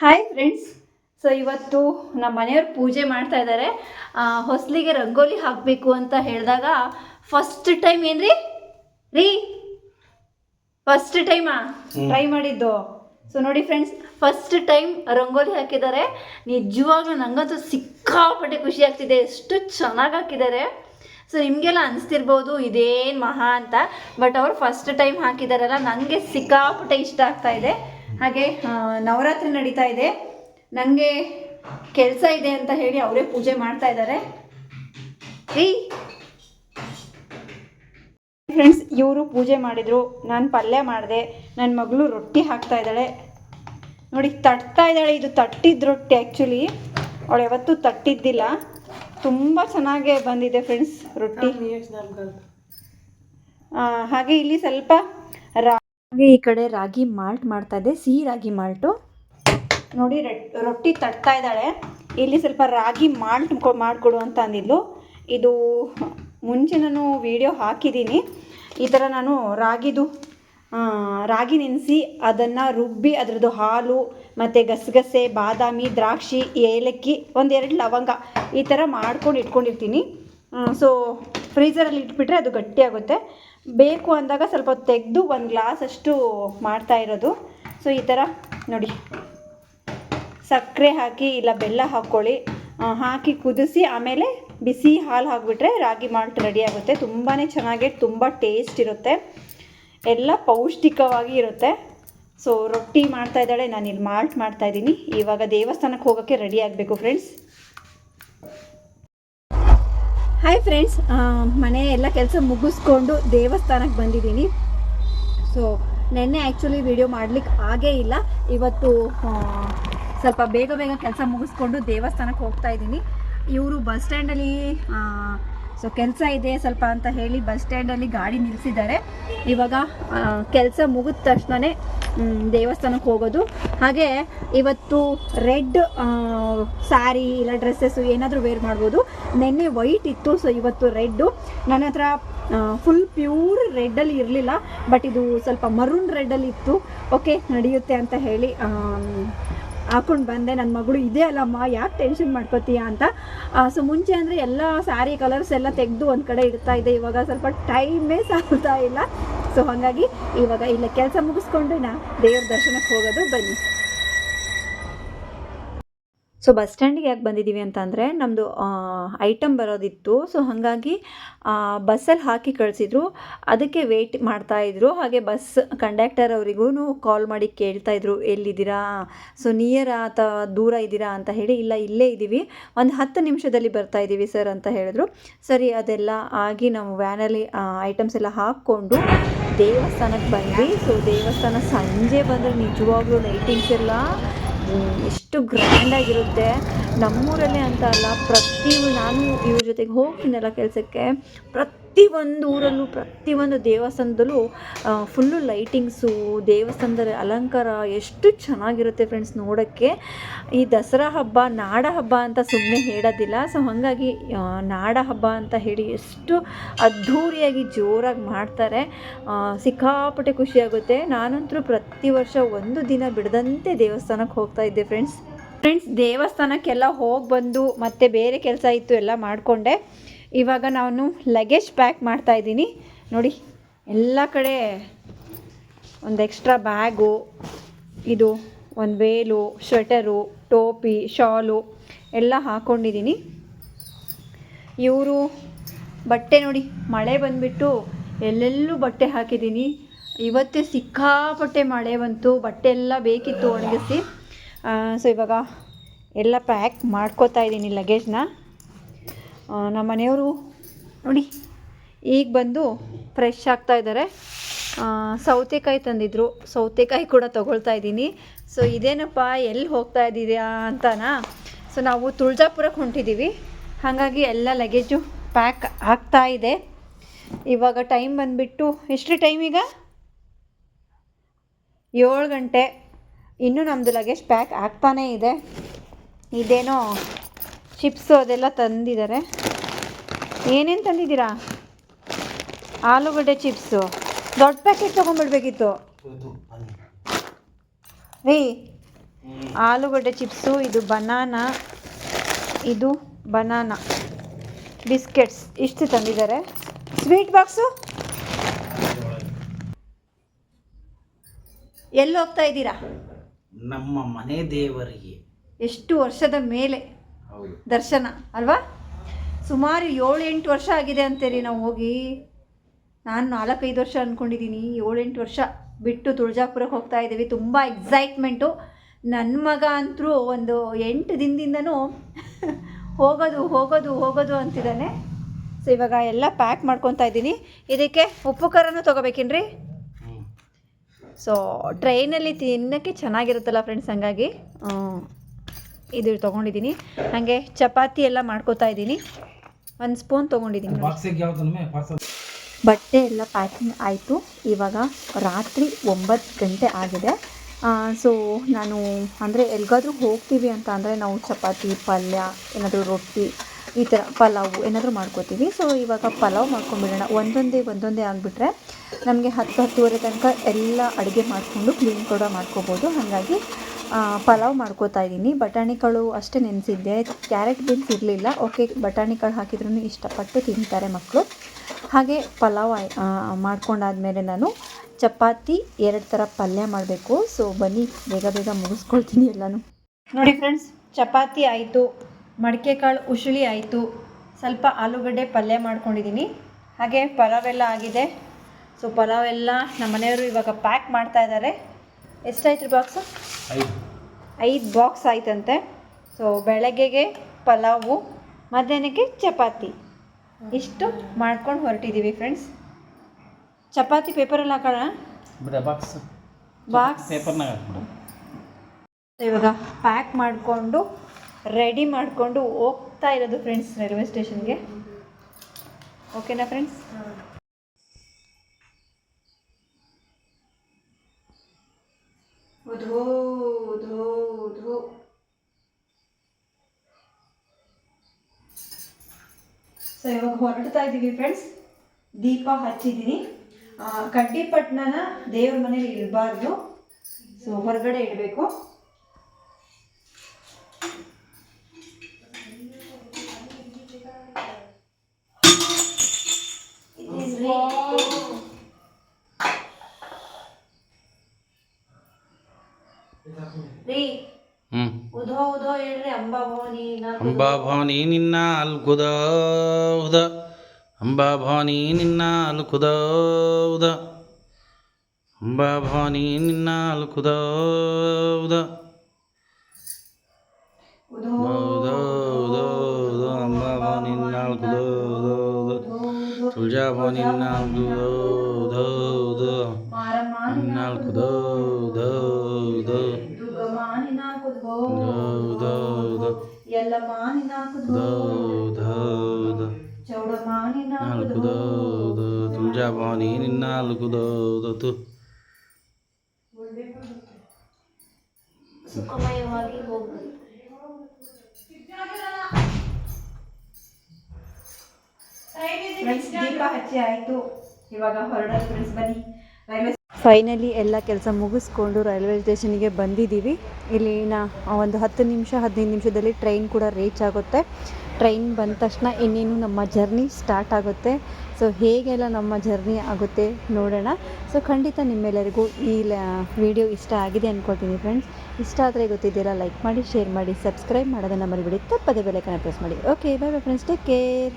Hi friends so ಇವತ್ತು ನಮ್ಮ ಮನೆಯವ್ರು ಪೂಜೆ ಮಾಡ್ತಾ ಇದ್ದಾರೆ ಹೊಸಲಿಗೆ ರಂಗೋಲಿ ಹಾಕಬೇಕು ಅಂತ ಹೇಳಿದಾಗ ಫಸ್ಟ್ ಟೈಮ್ ಏನ್ರಿ? ರೀ ಫಸ್ಟ್ ಟೈಮಾ ಟ್ರೈ ಮಾಡಿದ್ದು. ಸೊ ನೋಡಿ ಫ್ರೆಂಡ್ಸ್ ಫಸ್ಟ್ ಟೈಮ್ ರಂಗೋಲಿ ಹಾಕಿದ್ದಾರೆ. ನಿಜವಾಗ್ಲೂ ನಂಗಂತೂ ಸಿಕ್ಕಾಪಟ್ಟೆ ಖುಷಿ ಆಗ್ತಿದೆ. ಎಷ್ಟು ಚೆನ್ನಾಗಿ ಹಾಕಿದ್ದಾರೆ. ಸೊ ನಿಮಗೆಲ್ಲ ಅನಿಸ್ತಿರ್ಬೋದು ಇದೇನು ಮಹಾ ಅಂತ. ಬಟ್ ಅವರು ಫಸ್ಟ್ ಟೈಮ್ ಹಾಕಿದಾರಲ್ಲ ನನಗೆ ಸಿಕ್ಕಾಪಟ್ಟೆ ಇಷ್ಟ ಆಗ್ತಾ ಇದೆ. ಹಾಗೆ ನವರಾತ್ರಿ ನಡೀತಾ ಇದೆ. ನನಗೆ ಕೆಲಸ ಇದೆ ಅಂತ ಹೇಳಿ ಅವರೇ ಪೂಜೆ ಮಾಡ್ತಾ ಇದ್ದಾರೆ. ಫ್ರೆಂಡ್ಸ್ ಇವರು ಪೂಜೆ ಮಾಡಿದರು. ನಾನು ಪಲ್ಯ ಮಾಡಿದೆ. ನನ್ನ ಮಗಳು ರೊಟ್ಟಿ ಹಾಕ್ತಾ ಇದ್ದಾಳೆ. ನೋಡಿ ತಟ್ತಾ ಇದ್ದಾಳೆ. ಇದು ತಟ್ಟಿದ ರೊಟ್ಟಿ ಆ್ಯಕ್ಚುಲಿ ಅವಳು ಯಾವತ್ತೂ ತಟ್ಟಿದ್ದಿಲ್ಲ. ತುಂಬ ಚೆನ್ನಾಗೇ ಬಂದಿದೆ ಫ್ರೆಂಡ್ಸ್ ರೊಟ್ಟಿ. ಆ, ಹಾಗೆ ಇಲ್ಲಿ ಸ್ವಲ್ಪ ಹಾಗೆ ಈ ಕಡೆ ರಾಗಿ ಮಾಲ್ಟ್ ಮಾಡ್ತಾ ಇದೆ, ಸಿಹಿ ರಾಗಿ ಮಾಲ್ಟು. ನೋಡಿ, ರೆಟ್- ರೊಟ್ಟಿ ತಟ್ತಾ ಇದ್ದಾಳೆ. ಇಲ್ಲಿ ಸ್ವಲ್ಪ ರಾಗಿ ಮಾಲ್ಟ್ ಮಾಡಿಕೊಡು ಅಂತ ಅಂದಿದ್ಲು. ಇದು ಮುಂಚೆ ನಾನು ವಿಡಿಯೋ ಹಾಕಿದ್ದೀನಿ. ಈ ಥರ ನಾನು ರಾಗಿದು ರಾಗಿ ನೆನೆಸಿ ಅದನ್ನು ರುಬ್ಬಿ ಅದರದ್ದು ಹಾಲು ಮತ್ತು ಗಸಗಸೆ, ಬಾದಾಮಿ, ದ್ರಾಕ್ಷಿ, ಏಲಕ್ಕಿ, ಒಂದೆರಡು ಲವಂಗ ಈ ಥರ ಮಾಡ್ಕೊಂಡು ಇಟ್ಕೊಂಡಿರ್ತೀನಿ. ಸೊ ಫ್ರೀಸರಲ್ಲಿ ಇಟ್ಬಿಟ್ರೆ ಅದು ಗಟ್ಟಿಯಾಗುತ್ತೆ. ಬೇಕು ಅಂದಾಗ ಸ್ವಲ್ಪ ತೆಗೆದು ಒಂದು ಗ್ಲಾಸ್ ಅಷ್ಟು ಮಾಡ್ತಾ ಇರೋದು. ಸೊ ಈ ಥರ ನೋಡಿ. ಸಕ್ಕರೆ ಹಾಕಿ ಇಲ್ಲ ಬೆಲ್ಲ ಹಾಕ್ಕೊಳ್ಳಿ. ಹಾಕಿ ಕುದಿಸಿ ಆಮೇಲೆ ಬಿಸಿ ಹಾಲು ಹಾಕಿಬಿಟ್ರೆ ರಾಗಿ ಮಾಲ್ಟ್ ರೆಡಿ ಆಗುತ್ತೆ. ತುಂಬಾ ಚೆನ್ನಾಗಿ, ತುಂಬ ಟೇಸ್ಟ್ ಇರುತ್ತೆ. ಎಲ್ಲ ಪೌಷ್ಟಿಕವಾಗಿ ಇರುತ್ತೆ. ಸೊ ರೊಟ್ಟಿ ಮಾಡ್ತಾ ಇದ್ದಾಳೆ. ನಾನು ಇಲ್ಲಿ ಮಾಲ್ಟ್ ಮಾಡ್ತಾ ಇದ್ದೀನಿ. ಇವಾಗ ದೇವಸ್ಥಾನಕ್ಕೆ ಹೋಗೋಕ್ಕೆ ರೆಡಿ ಆಗಬೇಕು ಫ್ರೆಂಡ್ಸ್ ಹಾಯ್ ಫ್ರೆಂಡ್ಸ್ ಮನೆ ಎಲ್ಲ ಕೆಲಸ ಮುಗಿಸ್ಕೊಂಡು ದೇವಸ್ಥಾನಕ್ಕೆ ಬಂದಿದ್ದೀನಿ. ಸೊ ನೆನ್ನೆ ಆ್ಯಕ್ಚುಲಿ ವಿಡಿಯೋ ಮಾಡ್ಲಿಕ್ಕೆ ಆಗೇ ಇಲ್ಲ. ಇವತ್ತು ಸ್ವಲ್ಪ ಬೇಗ ಬೇಗ ಕೆಲಸ ಮುಗಿಸ್ಕೊಂಡು ದೇವಸ್ಥಾನಕ್ಕೆ ಹೋಗ್ತಾ ಇದ್ದೀನಿ. ಇವರು ಬಸ್ ಸ್ಟ್ಯಾಂಡಲ್ಲಿ ಸೊ ಕೆಲಸ ಇದೆ ಸ್ವಲ್ಪ ಅಂತ ಹೇಳಿ ಬಸ್ ಸ್ಟ್ಯಾಂಡಲ್ಲಿ ಗಾಡಿ ನಿಲ್ಲಿಸಿದ್ದಾರೆ ಇವಾಗ ಕೆಲಸ ಮುಗಿದ ತಕ್ಷಣನೇ ದೇವಸ್ಥಾನಕ್ಕೆ ಹೋಗೋದು. ಹಾಗೆ ಇವತ್ತು ರೆಡ್ ಸ್ಯಾರಿ ಇಲ್ಲ ಡ್ರೆಸ್ಸಸ್ಸು ಏನಾದರೂ ವೇರ್ ಮಾಡ್ಬೋದು. ನೆನ್ನೆ ವೈಟ್ ಇತ್ತು ಸೊ ಇವತ್ತು ರೆಡ್ಡು. ನನ್ನ ಹತ್ರ ಫುಲ್ ಪ್ಯೂರ್ ರೆಡ್ಡಲ್ಲಿ ಇರಲಿಲ್ಲ ಬಟ್ ಇದು ಸ್ವಲ್ಪ ಮರೂನ್ ರೆಡ್ಡಲ್ಲಿ ಇತ್ತು. ಓಕೆ ನಡೆಯುತ್ತೆ ಅಂತ ಹೇಳಿ ಹಾಕೊಂಡು ಬಂದೆ. ನನ್ನ ಮಗಳು ಇದೇ ಅಲ್ಲಮ್ಮ, ಯಾಕೆ ಟೆನ್ಷನ್ ಮಾಡ್ಕೋತೀಯಾ ಅಂತ. ಸೊ ಮುಂಚೆ ಅಂದರೆ ಎಲ್ಲ ಸ್ಯಾರಿ ಕಲರ್ಸ್ ಎಲ್ಲ ತೆಗೆದು ಒಂದು ಕಡೆ ಇಡ್ತಾ ಇದೆ ಇವಾಗ ಸ್ವಲ್ಪ ಟೈಮೇ ಸಾಲ್ತಾ ಇಲ್ಲ. ಸೊ ಹಾಗಾಗಿ ಇವಾಗ ಇಲ್ಲ ಕೆಲಸ ಮುಗಿಸ್ಕೊಂಡು ನಾ ದೇವ್ರ ದರ್ಶನಕ್ಕೆ ಹೋಗೋದು ಬನ್ನಿ. ಸೊ ಬಸ್ ಸ್ಟ್ಯಾಂಡಿಗೆ ಯಾಕೆ ಬಂದಿದ್ದೀವಿ ಅಂತ ಅಂದರೆ ನಮ್ಮದು ಐಟಮ್ ಬರೋದಿತ್ತು. ಸೊ ಹಾಗಾಗಿ ಬಸ್ಸಲ್ಲಿ ಹಾಕಿ ಕಳಿಸಿದ್ರು. ಅದಕ್ಕೆ ವೆಯ್ಟ್ ಮಾಡ್ತಾಯಿದ್ರು ಹಾಗೆ ಬಸ್ ಕಂಡಕ್ಟರ್ ಅವರಿಗೂ ಕಾಲ್ ಮಾಡಿ ಕೇಳ್ತಾಯಿದ್ರು ಎಲ್ಲಿದ್ದೀರಾ? ಸೊ ನಿಯರ್ ಅಥವಾ ದೂರ ಇದ್ದೀರಾ? ಅಂತ ಹೇಳಿ, ಇಲ್ಲ, ಇಲ್ಲೇ ಇದ್ದೀವಿ. ಒಂದು ಹತ್ತು ನಿಮಿಷದಲ್ಲಿ ಬರ್ತಾ ಇದ್ದೀವಿ ಸರ್, ಅಂತ ಹೇಳಿದ್ರು. ಸರಿ, ಅದೆಲ್ಲ ಆಗಿ ನಾವು ವ್ಯಾನಲ್ಲಿ ಐಟಮ್ಸ್ ಎಲ್ಲ ಹಾಕ್ಕೊಂಡು ದೇವಸ್ಥಾನಕ್ಕೆ ಬಂದ್ವಿ. ಸೊ ದೇವಸ್ಥಾನ ಸಂಜೆ ಬಂದರೆ ನಿಜವಾಗ್ಲೂ ಲೈಟಿಂಗ್ಸ್ ಎಲ್ಲ ಎಷ್ಟು ಗ್ರ್ಯಾಂಡಾಗಿರುತ್ತೆ ನಮ್ಮೂರಲ್ಲೇ ಅಂತ ಅಲ್ಲ ಪ್ರತಿ ನಾನು ಇವ್ರ ಜೊತೆಗೆ ಹೋಗ್ತೀನಲ್ಲ ಕೆಲಸಕ್ಕೆ ಪ್ರತಿಯೊಂದು ಊರಲ್ಲೂ ಪ್ರತಿ ಒಂದು ದೇವಸ್ಥಾನದಲ್ಲೂ ಫುಲ್ಲು ಲೈಟಿಂಗ್ಸು ದೇವಸ್ಥಾನದ ಅಲಂಕಾರ ಎಷ್ಟು ಚೆನ್ನಾಗಿರುತ್ತೆ ಫ್ರೆಂಡ್ಸ್ ನೋಡೋಕ್ಕೆ. ಈ ದಸರಾ ಹಬ್ಬ, ನಾಡ ಹಬ್ಬ ಅಂತ ಸುಮ್ಮನೆ ಹೇಳೋದಿಲ್ಲ. ಸೊ ಹಾಗಾಗಿ ನಾಡ ಹಬ್ಬ ಅಂತ ಹೇಳಿ ಎಷ್ಟು ಅದ್ಧೂರಿಯಾಗಿ ಜೋರಾಗಿ ಮಾಡ್ತಾರೆ. ಸಿಕ್ಕಾಪಟ್ಟೆ ಖುಷಿಯಾಗುತ್ತೆ ನಾನಂತರೂ ಪ್ರತಿ ವರ್ಷ ಒಂದು ದಿನ ಬಿಡದಂತೆ ದೇವಸ್ಥಾನಕ್ಕೆ ಹೋಗ್ತಾ ಇದ್ದೆ ಫ್ರೆಂಡ್ಸ್ ಫ್ರೆಂಡ್ಸ್ ದೇವಸ್ಥಾನಕ್ಕೆಲ್ಲ ಹೋಗಿ ಬಂದು ಮತ್ತೆ ಬೇರೆ ಕೆಲಸ ಇತ್ತು ಎಲ್ಲ ಮಾಡಿಕೊಂಡೆ. ಇವಾಗ ನಾನು ಲಗೇಜ್ ಪ್ಯಾಕ್ ಮಾಡ್ತಾ ಇದ್ದೀನಿ. ನೋಡಿ, ಎಲ್ಲ ಕಡೆ ಒಂದು ಎಕ್ಸ್ಟ್ರಾ ಬ್ಯಾಗು ಇದು ಒಂದು ವೇಲು ಸ್ವೆಟರು ಟೋಪಿ ಶಾಲು ಎಲ್ಲ ಹಾಕ್ಕೊಂಡಿದ್ದೀನಿ ಇವರು ಬಟ್ಟೆ ನೋಡಿ, ಮಳೆ ಬಂದುಬಿಟ್ಟು ಎಲ್ಲೆಲ್ಲೂ ಬಟ್ಟೆ ಹಾಕಿದ್ದೀನಿ. ಇವತ್ತೇ ಸಿಕ್ಕಾಪಟ್ಟೆ ಮಳೆ ಬಂತು, ಬಟ್ಟೆ ಎಲ್ಲ ಬೇಕಿತ್ತು ಒಣಗಿಸಿ. ಸೊ ಇವಾಗ ಎಲ್ಲ ಪ್ಯಾಕ್ ಮಾಡ್ಕೋತಾ ಇದ್ದೀನಿ ಲಗೇಜ್ನ ನಮ್ಮ ಮನೆಯವರು ನೋಡಿ, ಈಗ ಬಂದು ಫ್ರೆಶ್ ಆಗ್ತಾ ಇದ್ದಾರೆ. ಸೌತೆಕಾಯಿ ತಂದಿದ್ರು. ಸೌತೆಕಾಯಿ ಕೂಡ ತಗೊಳ್ತಾ ಇದ್ದೀನಿ. ಸೊ ಇದೇನಪ್ಪ, ಎಲ್ಲಿ ಹೋಗ್ತಾ ಇದ್ದೀರಾ ಅಂತನಾ? ಸೊ ನಾವು ತುಳಜಾಪುರಕ್ಕೆ ಹೊಂಟಿದ್ದೀವಿ. ಹಾಗಾಗಿ ಎಲ್ಲ ಲಗೇಜು ಪ್ಯಾಕ್ ಆಗ್ತಾ ಇದೆ. ಇವಾಗ ಟೈಮ್ ಬಂದುಬಿಟ್ಟು ಎಷ್ಟು ಟೈಮ್ ಈಗ? ಏಳು ಗಂಟೆ. ಇನ್ನೂ ನಮ್ಮದು ಲಗೇಜ್ ಪ್ಯಾಕ್ ಆಗ್ತಾನೇ ಇದೆ. ಇದೇನೋ ಚಿಪ್ಸು ಅದೆಲ್ಲ ತಂದಿದ್ದಾರೆ. ಏನೇನು ತಂದಿದ್ದೀರಾ? ಆಲೂಗಡ್ಡೆ ಚಿಪ್ಸು ದೊಡ್ಡ ಪ್ಯಾಕೆಟ್ ತೊಗೊಂಡ್ಬಿಡ್ಬೇಕಿತ್ತು. ರೀ ಆಲೂಗಡ್ಡೆ ಚಿಪ್ಸು ಇದು ಬನಾನಾ ಇದು ಬನಾನಾ ಬಿಸ್ಕೆಟ್ಸ್ ಇಷ್ಟು ತಂದಿದ್ದಾರೆ. ಸ್ವೀಟ್ ಬಾಕ್ಸು ಎಲ್ಲಿ ಹೋಗ್ತಾ ಇದ್ದೀರಾ? ನಮ್ಮ ಮನೆ ದೇವರಿಗೆ. ಎಷ್ಟು ವರ್ಷದ ಮೇಲೆ. ದರ್ಶನ ಅಲ್ವಾ? ಸುಮಾರು ಏಳು ಎಂಟು ವರ್ಷ ಆಗಿದೆ ಅಂತೀರಿ ನಾವು ಹೋಗಿ ನಾನು ನಾಲ್ಕೈದು ವರ್ಷ ಅಂದ್ಕೊಂಡಿದ್ದೀನಿ ಏಳೆಂಟು ವರ್ಷ ಬಿಟ್ಟು ತುಳಜಾಪುರಕ್ಕೆ ಹೋಗ್ತಾ ಇದ್ದೀವಿ. ತುಂಬ ಎಕ್ಸೈಟ್ಮೆಂಟು ನನ್ನ ಮಗ ಅಂತರೂ ಒಂದು ಎಂಟು ದಿನದಿಂದನೂ ಹೋಗೋದು ಹೋಗೋದು ಹೋಗೋದು ಅಂತಿದ್ದಾನೆ. ಸೊ ಇವಾಗ ಎಲ್ಲ ಪ್ಯಾಕ್ ಮಾಡ್ಕೊತಾ ಇದ್ದೀನಿ. ಇದಕ್ಕೆ ಉಪ್ಪು ಖಾರನೂ ತೊಗೋಬೇಕೇನ್ರಿ. ಸೊ ಟ್ರೈನಲ್ಲಿ ತಿನ್ನೋಕ್ಕೆ ಚೆನ್ನಾಗಿರುತ್ತಲ್ಲ ಫ್ರೆಂಡ್ಸ್ ಹಂಗಾಗಿ? ಇದು ತೊಗೊಂಡಿದ್ದೀನಿ. ಹಾಗೆ ಚಪಾತಿ ಎಲ್ಲ ಮಾಡ್ಕೋತಾ ಇದ್ದೀನಿ. ಒಂದು ಸ್ಪೂನ್ ತೊಗೊಂಡಿದ್ದೀನಿ ಬಟ್ಟೆ ಎಲ್ಲ ಪ್ಯಾಕಿಂಗ್ ಆಯಿತು. ಇವಾಗ ರಾತ್ರಿ ಒಂಬತ್ತು ಗಂಟೆ ಆಗಿದೆ. ಸೊ ನಾನು ಅಂದರೆ ಎಲ್ಲಿಗಾದರೂ ಹೋಗ್ತೀವಿ ಅಂತ ಅಂದರೆ ನಾವು ಚಪಾತಿ ಪಲ್ಯ ಏನಾದರೂ ರೊಟ್ಟಿ ಈ ಥರ ಪಲಾವು ಏನಾದರೂ ಮಾಡ್ಕೋತೀವಿ. ಸೊ ಇವಾಗ ಪಲಾವ್ ಮಾಡ್ಕೊಂಡ್ಬಿಡೋಣ ಒಂದೊಂದೇ ಒಂದೊಂದೇ ಆಗಿಬಿಟ್ರೆ ನಮಗೆ ಹತ್ತು ಹತ್ತುವರೆ ತನಕ ಎಲ್ಲ ಅಡುಗೆ ಮಾಡಿಕೊಂಡು ಕ್ಲೀನ್ ಕೂಡ ಮಾಡ್ಕೋಬೋದು. ಹಾಗಾಗಿ ಪಲಾವ್ ಮಾಡ್ಕೋತಾ ಇದ್ದೀನಿ. ಬಟಾಣಿ ಕಾಳು ಅಷ್ಟೇ ನೆನೆಸಿದ್ದೆ. ಕ್ಯಾರೆಟ್ ಬೀನ್ಸ್ ಇರಲಿಲ್ಲ. ಓಕೆ, ಬಟಾಣಿ ಕಾಳು ಹಾಕಿದ್ರೂ ಇಷ್ಟಪಟ್ಟು ತಿಂತಾರೆ ಮಕ್ಕಳು ಹಾಗೆ ಪಲಾವ್ ಮಾಡ್ಕೊಂಡಾದ್ಮೇಲೆ ನಾನು ಚಪಾತಿ ಎರಡು ಥರ ಪಲ್ಯ ಮಾಡಬೇಕು. ಸೊ ಬನ್ನಿ, ಬೇಗ ಬೇಗ ಮುಗಿಸ್ಕೊಳ್ತೀನಿ ಎಲ್ಲನೂ. ನೋಡಿ ಫ್ರೆಂಡ್ಸ್ ಚಪಾತಿ ಆಯಿತು, ಮಡಿಕೆ ಕಾಳು ಉಸುಳಿ ಆಯಿತು. ಸ್ವಲ್ಪ ಆಲೂಗಡ್ಡೆ ಪಲ್ಯ ಮಾಡ್ಕೊಂಡಿದ್ದೀನಿ ಹಾಗೆ ಪಲಾವ್ ಎಲ್ಲ ಆಗಿದೆ. ಸೊ ಪಲಾವ್ ಎಲ್ಲ ನಮ್ಮ ಮನೆಯವರು ಇವಾಗ ಪ್ಯಾಕ್ ಮಾಡ್ತಾ ಇದ್ದಾರೆ. ಎಷ್ಟಾಯ್ತು ರೀ ಬಾಕ್ಸು ಐದು ಬಾಕ್ಸ್ ಆಯ್ತಂತೆ. ಸೊ ಬೆಳಗ್ಗೆಗೆ ಪಲಾವು ಮಧ್ಯಾಹ್ನಕ್ಕೆ ಚಪಾತಿ. ಇಷ್ಟು ಮಾಡ್ಕೊಂಡು ಹೊರಟಿದ್ದೀವಿ ಫ್ರೆಂಡ್ಸ್ ಚಪಾತಿ ಪೇಪರಲ್ಲಿ ಹಾಕೋಣ? ಬಾಕ್ಸ್ ಬಾಕ್ಸ್ ಪೇಪರ್ನಾಗ ಇವಾಗ ಪ್ಯಾಕ್ ಮಾಡಿಕೊಂಡು ರೆಡಿ ಮಾಡಿಕೊಂಡು ಹೋಗ್ತಾ ಇರೋದು ಫ್ರೆಂಡ್ಸ್ ರೈಲ್ವೆ ಸ್ಟೇಷನ್ಗೆ ಓಕೆನಾ ಫ್ರೆಂಡ್ಸ್ ಇವಾಗ ಹೊರಡ್ತಾ ಇದ್ದೀವಿ ಫ್ರೆಂಡ್ಸ್ ದೀಪ ಹಚ್ಚಿದ್ದೀನಿ. ಕಡ್ಡಿಪಟ್ಟಣನ ದೇವ್ರ ಮನೇಲಿ ಇಡಬಾರ್ದು. ಸೊ ಹೊರಗಡೆ ಇಡಬೇಕು. ರೀ ಅಂಬಾಭವನಿ ನಿನ್ನ ಅಲ್ಕುದ ಉದ ಅಂಬಾಭವಾನಿ ನಿನ್ನ ಅಲ್ಕುದ ಉದ ಅಂಬಾಭವಾನಿ ನಿನ್ನ ಅಲ್ಕುದ ಉದ ಅಂಬಾಭವಾನಿ ನಿನ್ನ ಅಲ್ಕುದ ತುಳಜಾಭವಾನಿ ನಿನ್ನ ಅಲ್ಕುದ ಉದ ಉದ ನಿನ್ನ ಅಲ್ಕುದ ಉದ ಎಲ್ಲ ಮಾನಿನ ಉದ ಚೌಡಮಾನಿನ ನಾಲ್ಕುದೋದು ತುಳಜಾಭವಾನಿ ನಿನ್ನ ನಾಲ್ಕುದೋದತು ಸುಖಮಯವಾಗಿ ಫ್ರೆಂಡ್ಸ್ ದೀಪ ಹಚ್ಚಿ ಆಯಿತು. ಇವಾಗ ಹೊರಡೋದು ಫ್ರೆಂಡ್ಸ್ ಬನ್ನಿ. ರೈಲ್ವೆ ಫೈನಲಿ ಎಲ್ಲ ಕೆಲಸ ಮುಗಿಸ್ಕೊಂಡು ರೈಲ್ವೆ ಸ್ಟೇಷನ್ಗೆ ಬಂದಿದ್ದೀವಿ. ಇಲ್ಲಿನ ಒಂದು ಹತ್ತು ನಿಮಿಷ, ಹದಿನೈದು ನಿಮಿಷದಲ್ಲಿ ಟ್ರೈನ್ ಕೂಡ ರೀಚ್ ಆಗುತ್ತೆ. ಟ್ರೈನ್ ಬಂದ ತಕ್ಷಣ ಇನ್ನೇನು ನಮ್ಮ ಜರ್ನಿ ಸ್ಟಾರ್ಟ್ ಆಗುತ್ತೆ. ಸೊ ಹೇಗೆಲ್ಲ ನಮ್ಮ ಜರ್ನಿ ಆಗುತ್ತೆ ನೋಡೋಣ. ಸೊ ಖಂಡಿತ ನಿಮ್ಮೆಲ್ಲರಿಗೂ ಈ ವಿಡಿಯೋ ಇಷ್ಟ ಆಗಿದೆ ಅಂದ್ಕೊಳ್ತೀನಿ ಫ್ರೆಂಡ್ಸ್ ಇಷ್ಟ ಆದರೆ ಗೊತ್ತಿದ್ದೀರಾ ಲೈಕ್ ಮಾಡಿ ಶೇರ್ ಮಾಡಿ ಸಬ್ಸ್ಕ್ರೈಬ್ ಮಾಡೋದನ್ನು ಮರಿಬಿಡಿ. ತಪ್ಪದೇ ಬೆಲೆಕನ್ನು ಪ್ರೆಸ್ ಮಾಡಿ. Okay bye bye friends take care